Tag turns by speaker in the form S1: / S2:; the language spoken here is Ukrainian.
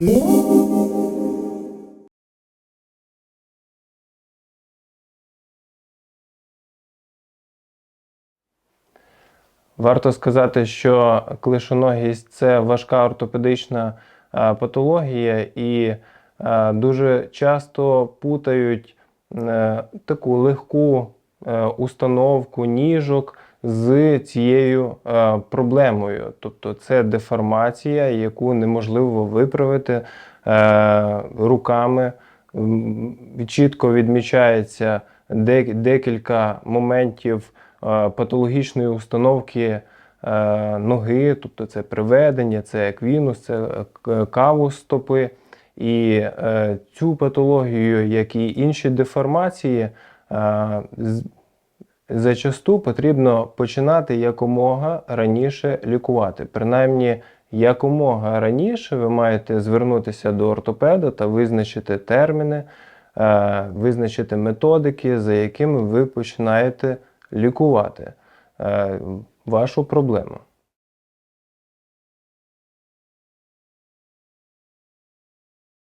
S1: Варто сказати, що клишоногість це важка ортопедична е, патологія, і е, дуже часто путають е, таку легку установку ніжок з цією е, проблемою. Тобто це деформація, яку неможливо виправити е, руками. Чітко відмічається де- декілька моментів е, патологічної установки ноги, тобто це приведення, це еквінус, це кавус стопи. І цю патологію, як і інші деформації, зачасту потрібно починати якомога раніше лікувати. Принаймні, якомога раніше ви маєте звернутися до ортопеда та визначити терміни, е, визначити методики, за якими ви починаєте лікувати е, вашу проблему.